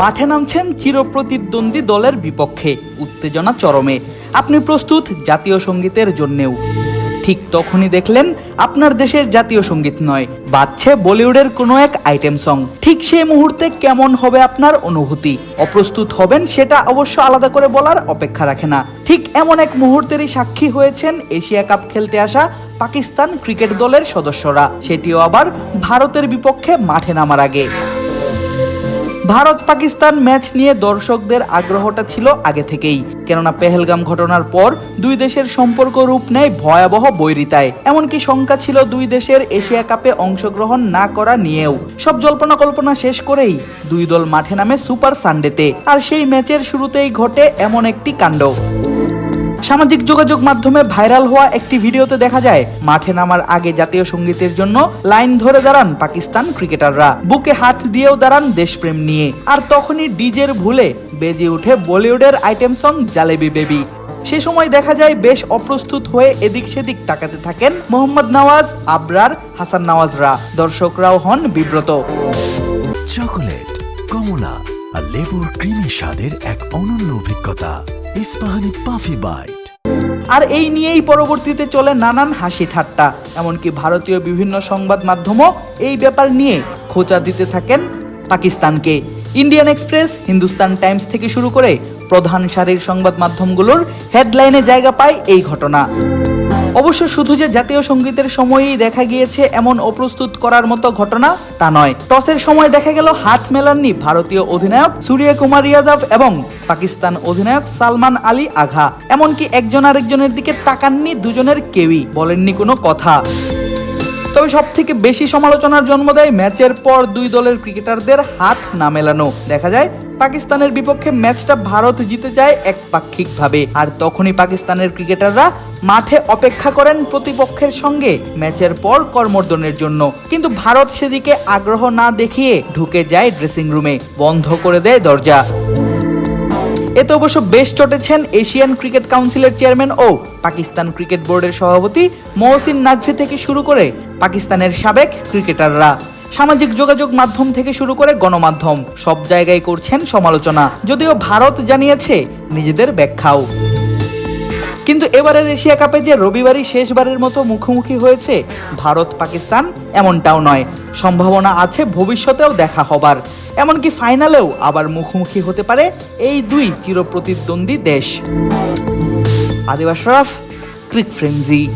মাঠে নামছেন চিরপ্রতিদ্বন্দ্বী দলের বিপক্ষে, উত্তেজনা চরমে। আপনি প্রস্তুত জাতীয় সঙ্গীতের জন্যেও। ঠিক তখনই দেখলেন, আপনার দেশের জাতীয় সংগীত নয়, বাজছে বলিউডের কোনো এক আইটেম সং। ঠিক সেই মুহূর্তে কেমন হবে আপনার অনুভূতি? অপ্রস্তুত হবেন সেটা অবশ্য আলাদা করে বলার অপেক্ষা রাখে না। ঠিক এমন এক মুহূর্তেরই সাক্ষী হয়েছেন এশিয়া কাপ খেলতে আসা পাকিস্তান ক্রিকেট দলের সদস্যরা। সেটিও আবার ভারতের বিপক্ষে মাঠে নামার আগে। ভারত পাকিস্তান ম্যাচ নিয়ে দর্শকদের আগ্রহটা ছিল আগে থেকেই। কেননা পেহেলগাম ঘটনার পর দুই দেশের সম্পর্ক রূপ নেয় ভয়াবহ বৈরিতায়। এমনকি শঙ্কা ছিল দুই দেশের এশিয়া কাপে অংশগ্রহণ না করা নিয়েও। সব জল্পনা কল্পনা শেষ করেই দুই দল মাঠে নামে সুপার সানডেতে। আর সেই ম্যাচের শুরুতেই ঘটে এমন একটি কাণ্ড। সামাজিক যোগাযোগ মাধ্যমে ভাইরাল হওয়া একটি ভিডিওতে দেখা যায়, মাঠে নামার আগে জাতীয় সঙ্গীতের জন্য লাইন ধরে দাঁড়ান পাকিস্তান ক্রিকেটাররা। বুকে হাত দিয়েও দাঁড়ান দেশপ্রেম নিয়ে। আর তখনই ডিজের ভুলে বেজে উঠে বলিউডের আইটেম সং জালেবি বেবি। সে সময় দেখা যায় বেশ অপ্রস্তুত হয়ে এদিক সেদিক তাকাতে থাকেন মোহাম্মদ নওয়াজ, আবরার, হাসান নওয়াজরা। দর্শকরাও হন বিব্রত। চকোলেট, কমলা আর লেবুর ক্রিমি স্বাদের এক অনন্য অভিজ্ঞতা। Ispahani puffy byte. আর এই নিয়েই পরবর্তীতে চলে নানান হাসি ঠাট্টা, এমনকি ভারতীয় বিভিন্ন সংবাদ মাধ্যমও এই ব্যাপার নিয়ে খোঁচা দিতে থাকেন পাকিস্তানকে। ইন্ডিয়ান এক্সপ্রেস, হিন্দুস্তান টাইমস থেকে শুরু করে প্রধান সারির সংবাদ মাধ্যমগুলোর হেডলাইনে জায়গা পায় এই ঘটনা। অবশ্য শুধু যে জাতীয় সঙ্গীতের সময়েই দেখা গিয়েছে এমন অপ্রস্তুত করার মতো ঘটনা তা নয়। টসের সময় দেখা গেল হাত মেলাননি ভারতীয় অধিনায়ক সূর্য কুমার ইয়াদব এবং পাকিস্তান অধিনায়ক সালমান আলী আঘা। এমনকি একজন আরেকজনের দিকে তাকাননি দুজনের কেউই, বলেননি কোনো কথা। তবে সব থেকে বেশি সমালোচনার জন্ম দেয় ম্যাচের পর দুই দলের ক্রিকেটারদের হাত না মেলানো। দেখা যায় পাকিস্তানের বিপক্ষে ম্যাচটা ভারত জিতে যায় একপাক্ষিকভাবে। আর তখনই পাকিস্তানের ক্রিকেটাররা মাঠে অপেক্ষা করেন প্রতিপক্ষের সঙ্গে ম্যাচের পর কর্মর্দনের জন্য। কিন্তু ভারত সেদিকে আগ্রহ না দেখিয়ে ঢুকে যায় ড্রেসিং রুমে বন্ধ করে দেয় দরজা। এতে অবশ্য বেশ চটেছেন এশিয়ান ক্রিকেট কাউন্সিলের চেয়ারম্যান ও পাকিস্তান ক্রিকেট বোর্ডের সভাপতি মহসিন নাকভি থেকে শুরু করে পাকিস্তানের সাবেক ক্রিকেটাররা। সামাজিক যোগাযোগ মাধ্যম থেকে শুরু করে গণমাধ্যম, সব জায়গায় করছেন সমালোচনা। যদিও ভারত জানিয়েছে নিজেদের ব্যাখ্যাও। কিন্তু এবারের এশিয়া কাপে যে রবিবারই শেষবারের মতো মুখোমুখি হয়েছে, ভারত পাকিস্তান এমনটাও নয়। সম্ভাবনা আছে ভবিষ্যতেও দেখা হবার। এমনকি ফাইনালেও আবার মুখোমুখি হতে পারে এই দুই চিরপ্রতিদ্বন্দ্বী দেশ। আদিবাস রাফ, ক্রিক ফ্রেন্সি।